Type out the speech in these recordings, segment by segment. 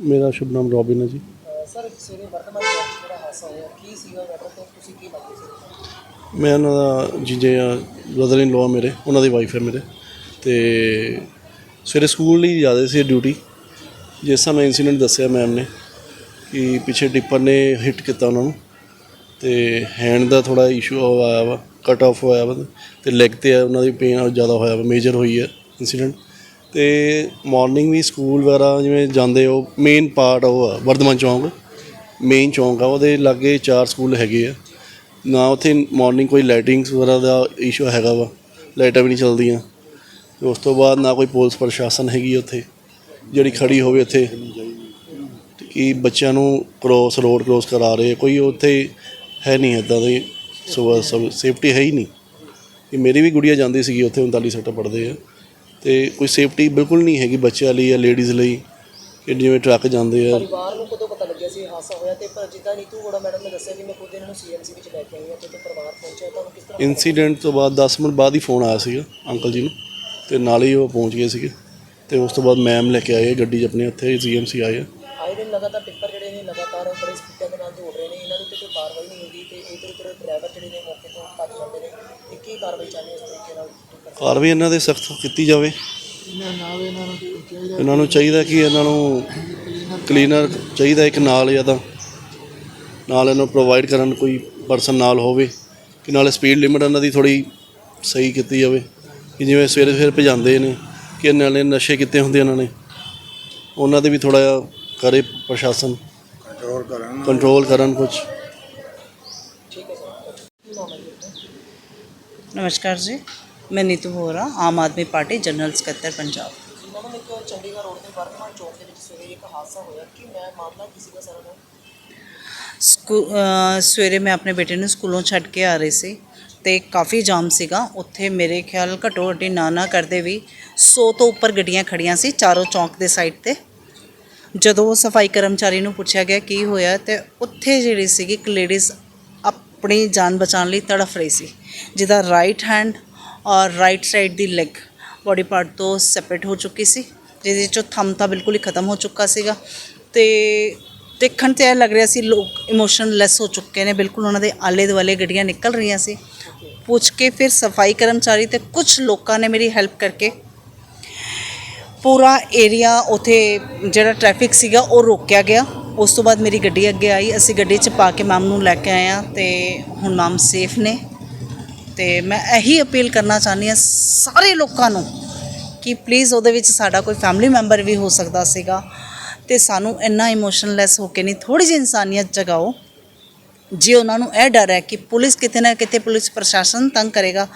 ਮੇਰਾ ਸ਼ੁਭ ਨਾਮ ਰੋਬਿਨ ਹੈ ਜੀ। ਸਰ ਸਵੇਰੇ ਵਰਤਮਾਨ ਜਿਹੜਾ ਹਾਦਸਾ ਹੋਇਆ ਕੀ ਸੀਗਾ? ਮੈਟਰ ਤੇ ਤੁਸੀਂ ਕੀ ਮੰਗਦੇ ਸੀ? ਮੈਂ ਉਹਨਾਂ ਦਾ ਜੀਜੇ ਆ ਬ੍ਰਦਰ ਇਨ ਲਾਅ ਮੇਰੇ ਉਹਨਾਂ ਦੀ ਵਾਈਫ ਹੈ ਮੇਰੇ। ਤੇ ਸਵੇਰੇ ਸਕੂਲ ਲਈ ਜਾਂਦੇ ਸੀ ਡਿਊਟੀ ਜਿਸ ਸਮੇਂ ਇਨਸੀਡੈਂਟ ਦੱਸਿਆ ਮੈਮ ਨੇ ਕਿ ਪਿੱਛੇ ਡਿੱਪਰ ਨੇ ਹਿੱਟ ਕੀਤਾ ਉਹਨਾਂ ਨੂੰ। ਤੇ ਹੈਂਡ ਦਾ ਥੋੜਾ ਇਸ਼ੂ ਆਇਆ ਵਾ ਕਟ ਆਫ ਹੋਇਆ ਵਾ ਤੇ ਲੈਗ ਤੇ ਉਹਨਾਂ ਦੀ ਪੇਨ ਜ਼ਿਆਦਾ ਹੋਇਆ ਵਾ ਮੇਜਰ ਹੋਈ ਹੈ ਇਨਸੀਡੈਂਟ ਤੇ ਮਾਰਨਿੰਗ ਵੀ ਸਕੂਲ ਵਗੈਰਾ ਜਿਵੇਂ ਜਾਂਦੇ ਉਹ ਮੇਨ ਪਾਰਟ ਉਹ ਆ, ਵਰਧਮਾਨ ਚੌਂਕ। ਮੇਨ ਚੌਂਕ ਆ, ਉਹਦੇ ਲਾਗੇ ਚਾਰ ਸਕੂਲ ਹੈਗੇ ਆ। ਨਾ ਉੱਥੇ ਮਾਰਨਿੰਗ ਕੋਈ ਲਾਈਟਿੰਗਸ ਵਗੈਰਾ ਦਾ ਇਸ਼ੂ ਹੈਗਾ ਵਾ, ਲਾਈਟਾਂ ਵੀ ਨਹੀਂ ਚੱਲਦੀਆਂ। ਤੇ ਉਸ ਤੋਂ ਬਾਅਦ ਨਾ ਕੋਈ ਪੁਲਿਸ ਪ੍ਰਸ਼ਾਸਨ ਹੈਗੀ ਉੱਥੇ, ਜਿਹੜੀ ਖੜੀ ਹੋਵੇ ਉੱਥੇ। ਕਿ ਬੱਚਿਆਂ ਨੂੰ ਕ੍ਰੋਸ ਰੋਡ ਕ੍ਰੋਸ ਕਰਾ ਰਹੇ ਕੋਈ ਉੱਥੇ ਹੈ ਨਹੀਂ ਇੱਦਾਂ ਦੀ ਸੋ ਸੇਫਟੀ ਹੈ ਹੀ ਨਹੀਂ। ਕਿ ਮੇਰੀ ਵੀ ਗੁੜੀਆ ਜਾਂਦੀ ਸੀਗੀ, ਉੱਥੇ 39 ਸੈਕਟਰ ਪੜ੍ਹਦੇ ਆ। ਤੇ ਕੋਈ ਸੇਫਟੀ ਬਿਲਕੁਲ ਨਹੀਂ ਹੈਗੀ ਬੱਚਿਆਂ ਲਈ ਜਾਂ ਲੇਡੀਜ਼ ਲਈ ਕਿ ਜਿਵੇਂ ਟਰੱਕ ਜਾਂਦੇ ਆ। ਪਰਿਵਾਰ ਨੂੰ ਕਦੋਂ ਪਤਾ ਲੱਗਿਆ ਸੀ ਹਾਦਸਾ ਹੋਇਆ ਤੇ ਪਰ ਜਿੱਦਾਂ ਨੀਤੂ ਗੋੜਾ ਮੈਡਮ ਨੇ ਦੱਸਿਆ ਕਿ ਮੈਂ ਖੁਦ ਇਹਨਾਂ ਨੂੰ ਸੀਐਮਸੀ ਵਿੱਚ ਲੈ ਕੇ ਆਈ ਹਾਂ ਤੇ ਉੱਥੇ ਪਰਿਵਾਰ ਪਹੁੰਚਿਆ ਤੁਹਾਨੂੰ ਕਿਸ ਤਰ੍ਹਾਂ ਇਨਸੀਡੈਂਟ ਤੋਂ ਬਾਅਦ 10 ਮਿੰਟ ਬਾਅਦ ਹੀ ਫੋਨ ਆਇਆ ਸੀਗਾ ਅੰਕਲ ਜੀ ਨੂੰ ਤੇ ਨਾਲ ਹੀ ਉਹ ਪਹੁੰਚ ਗਏ ਸੀਗੇ ਤੇ ਉਸ ਤੋਂ ਬਾਅਦ ਮੈਮ ਲੈ ਕੇ ਆਏ ਗੱਡੀ 'ਚ ਆਪਣੇ ਉੱਥੇ ਜੀਐਮਸੀ ਆਏ ਆ। ਆਏ ਦਿਨ ਲਗਾਤਾਰ ਟਿੱਪਰ ਜਿਹੜੇ ਨੇ ਲਗਾਤਾਰ ਬੜੇ ਸਪੀਡਾਂ ਦੇ ਨਾਲ ਦੌੜ ਰਹੇ ਨੇ ਇਹਨਾਂ ਦੇ ਉੱਤੇ ਕੋਈ ਕਾਰਵਾਈ ਨਹੀਂ ਹੁੰਦੀ ਤੇ ਇਧਰ ਉਧਰ ਡਰਾਈਵਰ ਜਿਹੜੇ ਨੇ ਮੌਕੇ ਤੋਂ ਭੱਜ ਜਾਂਦੇ ਨੇ ਇਹ ਕੀ ਕਾਰਵਾਈ ਚਾਹੁੰਦੇ ਹੋ ਕਾਰਵਾਈ ਇਹਨਾਂ ਦੇ ਸਖਤ ਕੀਤੀ ਜਾਵੇ। ਇਹਨਾਂ ਨੂੰ ਚਾਹੀਦਾ ਕਿ ਇਹਨਾਂ ਨੂੰ ਕਲੀਨਰ ਚਾਹੀਦਾ ਇੱਕ ਨਾਲ ਜਾਂ ਤਾਂ ਨਾਲ ਇਹਨਾਂ ਨੂੰ ਪ੍ਰੋਵਾਈਡ ਕਰਨ ਕੋਈ ਪਰਸਨ ਨਾਲ ਹੋਵੇ ਕਿ ਨਾਲੇ ਸਪੀਡ ਲਿਮਟ ਇਹਨਾਂ ਦੀ ਥੋੜੀ ਸਹੀ ਕੀਤੀ ਜਾਵੇ। ਕਿ ਜਿਵੇਂ ਸਵੇਰੇ ਸਵੇਰੇ ਭਜਾਉਂਦੇ ਨੇ ਕਿ ਇਹਨਾਂ ਨੇ ਨਸ਼ੇ ਕੀਤੇ ਹੁੰਦੇ ਇਹਨਾਂ ਨੇ ਉਹਨਾਂ ਦੇ ਵੀ ਥੋੜਾ ਜਿਹਾ ਕਰੇ ਪ੍ਰਸ਼ਾਸਨ। ਕੰਟਰੋਲ ਕਰਨ। ਕੰਟਰੋਲ ਕਰਨ ਕੁਝ? ਨਮਸਕਾਰ ਜੀ। ਮੈਂ ਨੀਤੂ ਵੋਰਾ ਆਮ ਆਦਮੀ ਪਾਰਟੀ ਜਨਰਲ ਸਕੱਤਰ ਪੰਜਾਬ। ਮੈਡਮ ਇੱਕ ਚੰਡੀਗੜ੍ਹ ਰੋਡ ਤੇ ਵਰਤਮਾਨ ਚੌਕ ਦੇ ਵਿੱਚ ਸਵੇਰੇ ਇੱਕ ਹਾਦਸਾ ਹੋਇਆ। ਕਿ ਮੈਂ ਮਾਮਲਾ ਸਰ ਸਵੇਰੇ ਆਪਣੇ ਬੇਟੇ ਨੂੰ ਸਕੂਲੋਂ ਛੱਡ ਕੇ ਆ ਰਹੀ ਸੀ ਤੇ ਕਾਫੀ ਜਾਮ ਸੀਗਾ। ਉੱਥੇ ਮੇਰੇ ਖਿਆਲ ਘੱਟੋ ਘੱਟੀ ਨਾ ਨਾ ਕਰਦੇ ਵੀ 100 ਤੋਂ ਉੱਪਰ ਗੱਡੀਆਂ ਖੜੀਆਂ ਸੀ ਚਾਰੋਂ ਚੌਂਕ ਦੇ ਸਾਈਡ ਤੇ। ਜਦੋਂ ਸਫ਼ਾਈ ਕਰਮਚਾਰੀ ਨੂੰ ਪੁੱਛਿਆ ਗਿਆ ਕੀ ਹੋਇਆ ਤੇ ਉੱਥੇ ਜਿਹੜੀ ਸੀਗੀ ਇੱਕ ਲੇਡੀਜ਼ ਆਪਣੀ ਜਾਨ ਬਚਾਉਣ ਲਈ ਤੜਫ ਰਹੀ ਸੀ ਜਿਹਦਾ ਰਾਈਟ ਹੈਂਡ ਔਰ ਰਾਈਟ ਸਾਈਡ ਦੀ ਲੈਗ ਬੋਡੀ ਪਾਰਟ ਤੋਂ ਸੈਪਰੇਟ ਹੋ ਚੁੱਕੀ ਸੀ, ਜਿਹਦੇ ਚੋਂ ਥੰਮ ਤਾਂ ਬਿਲਕੁਲ ਹੀ ਖਤਮ ਹੋ ਚੁੱਕਾ ਸੀਗਾ। ਤੇ ਦੇਖਣ ਤੇ ਇਹ ਲੱਗ ਰਿਹਾ ਸੀ ਲੋਕ ਇਮੋਸ਼ਨਲੈਸ ਹੋ ਚੁੱਕੇ ਨੇ, ਬਿਲਕੁਲ ਉਹਨਾਂ ਦੇ ਆਲੇ ਦੁਆਲੇ ਗੱਡੀਆਂ ਨਿਕਲ ਰਹੀਆਂ ਸੀ। ਪੁੱਛ ਕੇ ਫਿਰ ਸਫ਼ਾਈ ਕਰਮਚਾਰੀ ਤੇ ਕੁਝ ਲੋਕਾਂ ਨੇ ਮੇਰੀ ਹੈਲਪ ਕਰਕੇ ਪੂਰਾ ਏਰੀਆ ਉਥੇ ਜਿਹੜਾ ਟ੍ਰੈਫਿਕ ਸੀਗਾ ਉਹ ਰੋਕਿਆ ਗਿਆ। ਉਸ ਤੋਂ ਬਾਅਦ ਮੇਰੀ ਗੱਡੀ ਅੱਗੇ ਆਈ, ਅਸੀਂ ਗੱਡੀ 'ਚ ਪਾ ਕੇ ਮੈਮ ਨੂੰ ਲੈ ਕੇ ਆਏ ਹਾਂ ਤੇ ਹੁਣ ਮੈਮ ਸੇਫ ਨੇ। ਤੇ ਮੈਂ ਇਹੀ ਅਪੀਲ ਕਰਨਾ ਚਾਹੁੰਦੀ ਹਾਂ ਸਾਰੇ ਲੋਕਾਂ ਨੂੰ ਕਿ ਪਲੀਜ਼ ਉਹਦੇ ਵਿੱਚ ਸਾਡਾ ਕੋਈ ਫੈਮਿਲੀ ਮੈਂਬਰ ਵੀ ਹੋ ਸਕਦਾ ਸੀਗਾ ਤੇ ਸਾਨੂੰ ਇੰਨਾ ਇਮੋਸ਼ਨਲੈਸ ਹੋ ਕੇ ਨਹੀਂ ਥੋੜੀ ਜਿਹੀ ਇਨਸਾਨੀਅਤ ਜਗਾਓ। ਜੇ ਉਹਨਾਂ ਨੂੰ ਇਹ ਡਰ ਹੈ ਕਿ ਪੁਲਿਸ ਕਿਤੇ ਨਾ ਕਿਤੇ ਪੁਲਿਸ ਪ੍ਰਸ਼ਾਸਨ ਤੰਗ ਕਰੇਗਾ,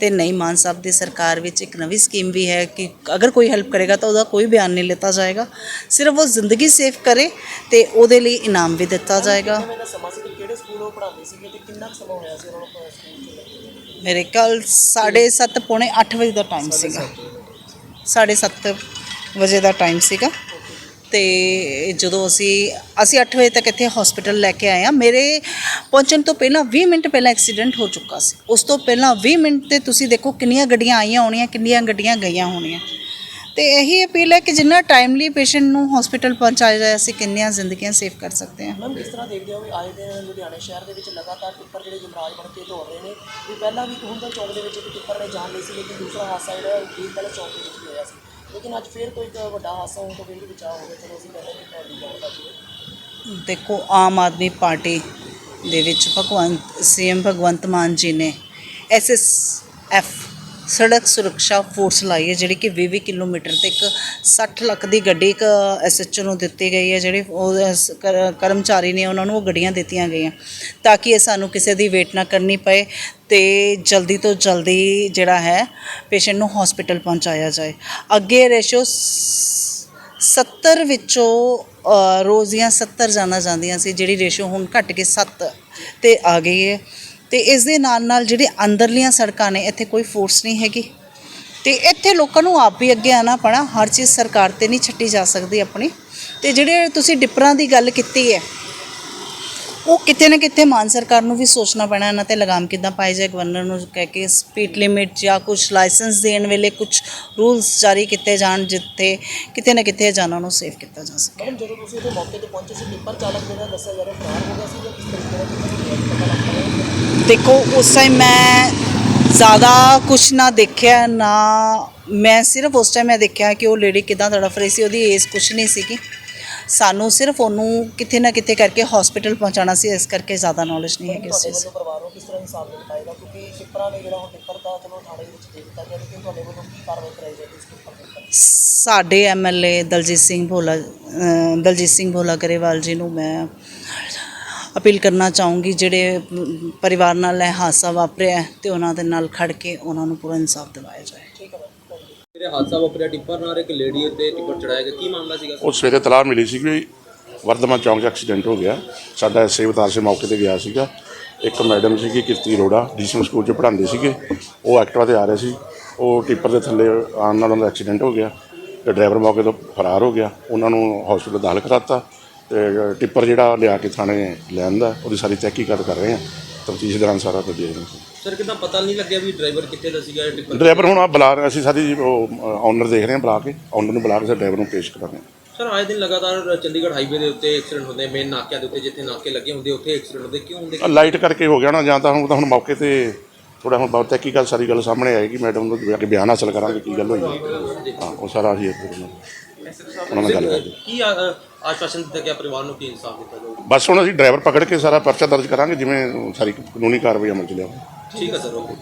ਤੇ ਨਹੀਂ ਮਾਨ ਸਾਹਿਬ ਦੀ ਸਰਕਾਰ ਵਿੱਚ ਇੱਕ ਨਵੀਂ ਸਕੀਮ ਵੀ ਹੈ ਕਿ ਅਗਰ ਕੋਈ ਹੈਲਪ ਕਰੇਗਾ ਤਾਂ ਉਹਦਾ ਕੋਈ ਬਿਆਨ ਨਹੀਂ ਲਿੱਤਾ ਜਾਏਗਾ। ਸਿਰਫ ਉਹ ਜ਼ਿੰਦਗੀ ਸੇਫ ਕਰੇ ਤੇ ਉਹਦੇ ਲਈ ਇਨਾਮ ਵੀ ਦਿੱਤਾ ਜਾਏਗਾ। ਕਿੰਨੇ ਦਾ ਸਮਾਂ ਸੀ ਕਿਹੜੇ ਸਕੂਲ ਉਹ ਪੜ੍ਹਾਉਂਦੇ ਸੀਗੇ ਤੇ ਕਿੰਨਾ ਸਮਾਂ ਹੋਇਆ ਸੀ ਉਹਨਾਂ ਨੂੰ ਸਕੂਲ ਮੇਰੇ ਕੱਲ 7:30 ਪੌਣੇ 8 ਵਜੇ ਦਾ ਟਾਈਮ ਸੀਗਾ। 7:30 ਵਜੇ ਦਾ ਟਾਈਮ ਸੀਗਾ। ਤੇ ਜਦੋਂ ਅਸੀਂ ਅਸੀਂ 8 ਵਜੇ ਤੱਕ ਇੱਥੇ ਹਸਪੀਟਲ ਲੈ ਕੇ ਆਏ ਆ ਮੇਰੇ ਪਹੁੰਚਣ ਤੋਂ ਪਹਿਲਾਂ 20 ਮਿੰਟ ਪਹਿਲਾਂ ਐਕਸੀਡੈਂਟ ਹੋ ਚੁੱਕਾ ਸੀ। ਉਸ ਤੋਂ ਪਹਿਲਾਂ 20 ਮਿੰਟ ਤੇ ਤੁਸੀਂ ਦੇਖੋ ਕਿੰਨੀਆਂ ਗੱਡੀਆਂ ਆਈਆਂ ਹੋਣੀਆਂ, ਕਿੰਨੀਆਂ ਗੱਡੀਆਂ ਗਈਆਂ ਹੋਣੀਆਂ। ਤੇ ਇਹੀ ਅਪੀਲ ਹੈ ਕਿ ਜਿੰਨਾ ਟਾਈਮਲੀ ਪੇਸ਼ੈਂਟ ਨੂੰ ਹਸਪੀਟਲ ਪਹੁੰਚਾਇਆ ਜਾਏ ਅਸੀਂ ਕਿੰਨੀਆਂ ਜ਼ਿੰਦਗੀਆਂ ਸੇਵ ਕਰ ਸਕਦੇ ਹਾਂ। ਮੈਮ ਕਿਸ ਤਰ੍ਹਾਂ ਦੇਖਦੇ ਹੋ ਵੀ ਆਏ ਦਿਨ ਲੁਧਿਆਣਾ ਸ਼ਹਿਰ ਦੇ ਵਿੱਚ ਲਗਾਤਾਰ ਟਿੱਪਰ ਜਿਹੜੇ ਜਮਰਾਜ ਬਣ ਕੇ ਦੌੜ ਰਹੇ ਨੇ ਵੀ ਪਹਿਲਾਂ ਵੀ ਹੁੰਦਾ ਚੌਕ ਦੇ ਵਿੱਚ ਇੱਕ ਟਿੱਪਰ ਨੇ ਜਾਨ ਲਈ ਸੀ ਲੇਕਿਨ ਦੂਸਰਾ ਹਾਦਸਾ ਜਿਹੜਾ ਵੀਰ ਪਹਿਲੇ ਚੌਕ ਦੇ ਵਿੱਚ ਵੀ ਹੋਇਆ ਸੀ। ਲੇਕਿਨ ਅੱਜ ਫਿਰ ਕੋਈ ਇੱਕ ਵੱਡਾ ਹਾਦਸਾ ਹੋਣ ਤੋਂ ਫਿਰ ਵੀ ਬਚਾਅ ਹੋ ਗਿਆ ਚਲੋ ਅਸੀਂ ਕਹਿੰਦੇ ਕਿ ਤੁਹਾਡੀ ਜਾਨ ਬਚੀ ਦੇਖੋ ਆਮ ਆਦਮੀ ਪਾਰਟੀ ਦੇ ਵਿੱਚ ਭਗਵੰਤ ਸੀਐਮ ਭਗਵੰਤ ਮਾਨ ਜੀ ਨੇ ਐਸਐਸਐਫ ਸੜਕ ਸੁਰੱਖਿਆ ਫੋਰਸ ਲਾਈ ਹੈ ਜਿਹੜੀ ਕਿ 20 ਕਿਲੋਮੀਟਰ ਤੇ ਇੱਕ 60 ਲੱਖ ਦੀ ਗੱਡੀ ਇੱਕ ਐਸਐਚਓ ਨੂੰ ਦਿੱਤੀ ਗਈ ਹੈ ਜਿਹੜੇ ਉਹ ਸ- ਕਰ- ਕਰਮਚਾਰੀ ਨੇ ਉਹਨਾਂ ਨੂੰ ਉਹ ਗੱਡੀਆਂ ਦਿੱਤੀਆਂ ਗਈਆਂ ਤਾਂ ਕਿ ਇਹ ਸਾਨੂੰ ਕਿਸੇ ਦੀ ਵੇਟ ਨਾ ਕਰਨੀ ਪਏ ਤੇ ਜਲਦੀ ਤੋਂ ਜਲਦੀ ਜਿਹੜਾ ਹੈ ਪੇਸ਼ੈਂਟ ਨੂੰ ਹਸਪੀਟਲ ਪਹੁੰਚਾਇਆ ਜਾਏ। ਅੱਗੇ ਰੇਸ਼ੋ 70 ਵਿੱਚੋਂ ਅ, ਰੋਜ਼ ਦੀਆਂ 70 ਜਾਣਾ ਜਾਂਦੀਆਂ ਸੀ ਜਿਹੜੀ ਰੇਸ਼ੋ ਹੁਣ ਘਟ ਕੇ 7 ਤੇ ਆ ਗਈ ਹੈ। ਤੇ ਇਸ ਦੇ ਨਾਲ ਨਾਲ ਜਿਹੜੇ ਅੰਦਰਲੀਆਂ ਸੜਕਾਂ ਨੇ, ਇੱਥੇ ਕੋਈ ਫੋਰਸ ਨਹੀਂ ਹੈਗੀ। ਤੇ ਇੱਥੇ ਲੋਕਾਂ ਨੂੰ ਆਪ ਵੀ ਅੱਗੇ ਆਣਾ ਪੈਣਾ, ਹਰ ਚੀਜ਼ ਸਰਕਾਰ ਤੇ ਨਹੀਂ ਛੱਡੀ ਜਾ ਸਕਦੀ ਆਪਣੀ। ਤੇ ਜਿਹੜੇ ਤੁਸੀਂ ਡਿੱਪਰਾਂ ਦੀ ਗੱਲ ਕੀਤੀ ਹੈ, ਉਹ ਕਿਤੇ ਨਾ ਕਿਤੇ ਮਾਨ ਸਰਕਾਰ ਨੂੰ ਵੀ ਸੋਚਣਾ ਪੈਣਾ, ਇਹਨਾਂ ਤੇ ਲਗਾਮ ਕਿੱਦਾਂ ਪਾਈ ਜਾਏ, ਗਵਰਨਰ ਨੂੰ ਕਹਿ ਕੇ ਸਪੀਡ ਲਿਮਿਟ ਜਾਂ ਕੁਝ ਲਾਇਸੈਂਸ ਦੇਣ ਵੇਲੇ ਕੁਝ ਰੂਲਸ ਜਾਰੀ ਕੀਤੇ ਜਾਣ, ਜਿੱਥੇ ਕਿਤੇ ਨਾ ਕਿਤੇ ਜਾਨਾਂ ਨੂੰ ਸੇਫ ਕੀਤਾ ਜਾ ਸਕੇ। ਮੈਡਮ ਜਦੋਂ ਤੁਸੀਂ ਉਹਦੇ ਮੌਕੇ ਤੇ ਪਹੁੰਚੇ ਸੀ ਟਿੱਪਰ ਚਾਲਕ ਜਿਹੜਾ ਦੱਸਿਆ ਜਾ ਰਿਹਾ ਫਰਾਰ ਹੋ ਗਿਆ ਸੀ ਜਾਂ ਕਿਸ ਤਰੀਕੇ ਦਾ ਦੇਖੋ ਉਸ ਟਾਈਮ ਮੈਂ ਜ਼ਿਆਦਾ ਕੁਛ ਨਾ ਦੇਖਿਆ ਨਾ ਮੈਂ ਸਿਰਫ ਉਸ ਟਾਈਮ ਮੈਂ ਦੇਖਿਆ ਕਿ ਉਹ ਲੇਡੀ ਕਿਦਾਂ ਤੜਫ ਰਹੀ ਸੀ ਉਹਦੀ ਏਜ ਕੁਛ ਨਹੀਂ ਸੀਗੀ। ਸਾਨੂੰ ਸਿਰਫ ਉਹਨੂੰ ਕਿਤੇ ਨਾ ਕਿਤੇ ਕਰਕੇ ਹਸਪੀਟਲ ਪਹੁੰਚਾਉਣਾ ਸੀ ਇਸ ਕਰਕੇ ਜ਼ਿਆਦਾ ਨੌਲੇਜ ਨਹੀਂ ਹੈ ਕਿ ਉਸ ਚੀਜ਼ ਵੱਲੋਂ ਪਰਿਵਾਰ ਨੂੰ ਕਿਸ ਤਰ੍ਹਾਂ ਇਨਸਾਫ ਮਿਲ ਪਾਏਗਾ ਕਿਉਂਕਿ ਟਿੱਪਰਾਂ ਨੇ ਜਿਹੜਾ ਹੁਣ ਟਿੱਪਰ ਦਾ ਚਲੋ ਥਾਣੇ ਦੇ ਵਿੱਚ ਦੇ ਦਿੱਤਾ ਗਿਆ ਲੇਕਿਨ ਤੁਹਾਡੇ ਵੱਲੋਂ ਕੀ ਕਾਰਵਾਈ ਕਰਾਈ ਜਾਏਗੀ ਇਸ ਟਿੱਪਰ ਦੇ ਉੱਪਰ? ਸਾਡੇ ਐਮਐਲਏ ਦਲਜੀਤ ਸਿੰਘ ਭੋਲਾ ਦਲਜੀਤ ਸਿੰਘ ਭੋਲਾ ਗਰੇਵਾਲ ਜੀ ਨੂੰ ਮੈਂ ਅਪੀਲ ਕਰਨਾ ਚਾਹੂੰਗੀ ਜਿਹੜੇ ਪਰਿਵਾਰ ਨਾਲ ਇਹ ਹਾਦਸਾ ਵਾਪਰਿਆ ਹੈ ਤੇ ਉਹਨਾਂ ਦੇ ਨਾਲ ਖੜ ਕੇ ਉਹਨਾਂ ਨੂੰ ਪੂਰਾ ਇਨਸਾਫ ਦਿਵਾਇਆ ਜਾਏ। ਠੀਕ ਹੈ ਜਿਹੜੇ ਹਾਦਸਾ ਵਾਪਰਿਆ ਟਿੱਪਰ ਨਾਲ ਇੱਕ ਲੇਡੀ ਉੱਤੇ ਟਿੱਪਰ ਚੜਾਇਆ ਗਿਆ ਕੀ ਮਾਮਲਾ ਸੀਗਾ? ਉਹ ਸਵੇਰੇ ਤਲਾਹ ਮਿਲੀ ਸੀ ਕਿ ਵਰਧਮਾਨ ਚੌਂਕ 'ਚ ਐਕਸੀਡੈਂਟ ਹੋ ਗਿਆ। ਸਾਡਾ ਐਸਏ ਬਤਾਰ ਸੇ ਮੌਕੇ ਤੇ ਗਿਆ ਸੀਗਾ। ਇੱਕ ਮੈਡਮ ਸੀਗੀ ਕੀਰਤੀ ਅਰੋੜਾ ਡੀਸੀ ਸਕੂਲ 'ਚ ਪੜ੍ਹਾਉਂਦੇ ਸੀਗੇ। ਉਹ ਐਕਟਿਵਾ ਤੇ ਆ ਰਹੇ ਸੀ। ਉਹ ਟਿੱਪਰ ਦੇ ਥੱਲੇ ਆਉਣ ਨਾਲ ਉਹਨਾਂ ਦਾ ਐਕਸੀਡੈਂਟ ਹੋ ਗਿਆ। ਤੇ ਡਰਾਈਵਰ ਮੌਕੇ ਤੋਂ ਫਰਾਰ ਹੋ ਗਿਆ। ਉਹਨਾਂ ਨੂੰ ਹਸਪੀਟਲ ਦਾਖਲ ਕਰਾਤਾ। ਟਿੱਪਰ ਜਿਹੜਾ ਲਿਆ ਕੇ ਥਾਣੇ ਲੈਂਦਾ ਉਹਦੀ ਸਾਰੀ ਤਹਿਕੀਕਾਤ ਕਰ ਰਹੇ ਆ। ਤਫਤੀਸ਼ ਦੌਰਾਨ ਸਾਰਾ ਕੁਝ ਦੇਖ ਰਹੇ ਹਾਂ ਸਰ ਕਿਦਾਂ ਪਤਾ ਨਹੀਂ ਲੱਗਿਆ ਵੀ ਡਰਾਈਵਰ ਕਿੱਥੇ ਦਾ ਸੀਗਾ ਇਹ ਟਿੱਪਰ? ਡਰਾਈਵਰ ਹੁਣ ਆ ਬੁਲਾ ਰਹੇ ਅਸੀਂ ਸਾਰੀ ਉਹ ਓਨਰ ਦੇਖ ਰਹੇ ਹਾਂ ਬੁਲਾ ਕੇ ਓਨਰ ਨੂੰ ਬੁਲਾ ਕੇ ਸਾਡੇ ਡਰਾਈਵਰ ਨੂੰ ਪੇਸ਼ ਕਰਾਂਗੇ ਸਰ ਆਏ ਦਿਨ ਲਗਾਤਾਰ ਚੰਡੀਗੜ੍ਹ ਹਾਈਵੇ ਦੇ ਉੱਤੇ ਐਕਸੀਡੈਂਟ ਹੁੰਦੇ ਮੇਨ ਨਾਕਿਆਂ ਦੇ ਉੱਤੇ ਜਿੱਥੇ ਨਾਕੇ ਲੱਗੇ ਹੁੰਦੇ ਉੱਥੇ ਐਕਸੀਡੈਂਟ ਹੁੰਦੇ ਕਿਉਂ ਹੁੰਦੇ? ਲਾਈਟ ਕਰਕੇ ਹੋ ਗਿਆ ਨਾ ਜਾਂ ਤਾਂ ਹੁਣ ਤਾਂ ਹੁਣ ਮੌਕੇ ਤੇ ਥੋੜਾ ਹੁਣ ਬਹੁਤ ਤਹਿਕੀਕਤ ਸਾਰੀ ਗੱਲ ਸਾਹਮਣੇ ਆਏਗੀ ਮੈਡਮ ਨੂੰ ਜਾ ਕੇ ਬਿਆਨ ਹਾਸਲ ਕਰਾਂਗੇ ਕੀ ਗੱਲ ਹੋਈ। ਹੈ। ਹਾਂ ਉਹ ਸਾਰਾ ਅਸੀਂ ਇੱਥੇ। ਉਹਨਾਂ ਨਾਲ ਗੱਲ ਕਰਦੇ ਕੀ ਆਸ਼ਵਾਸਨ ਦਿੱਤਾ ਗਿਆ ਪਰਿਵਾਰ ਨੂੰ ਕੀ ਇਨਸਾਫ ਦਿੱਤਾ ਜਾਊਗਾ ਬਸ ਹੁਣ ਅਸੀਂ ਡਰਾਈਵਰ ਪਕੜ ਕੇ ਸਾਰਾ ਪਰਚਾ ਦਰਜ ਕਰਾਂਗੇ ਜਿਵੇਂ ਸਾਰੀ ਕਾਨੂੰਨੀ ਕਾਰਵਾਈ ਅਮਲ ਚ ਲਿਆਵਾਂਗੇ। ਠੀਕ ਹੈ ਸਰ ਓਕੇ।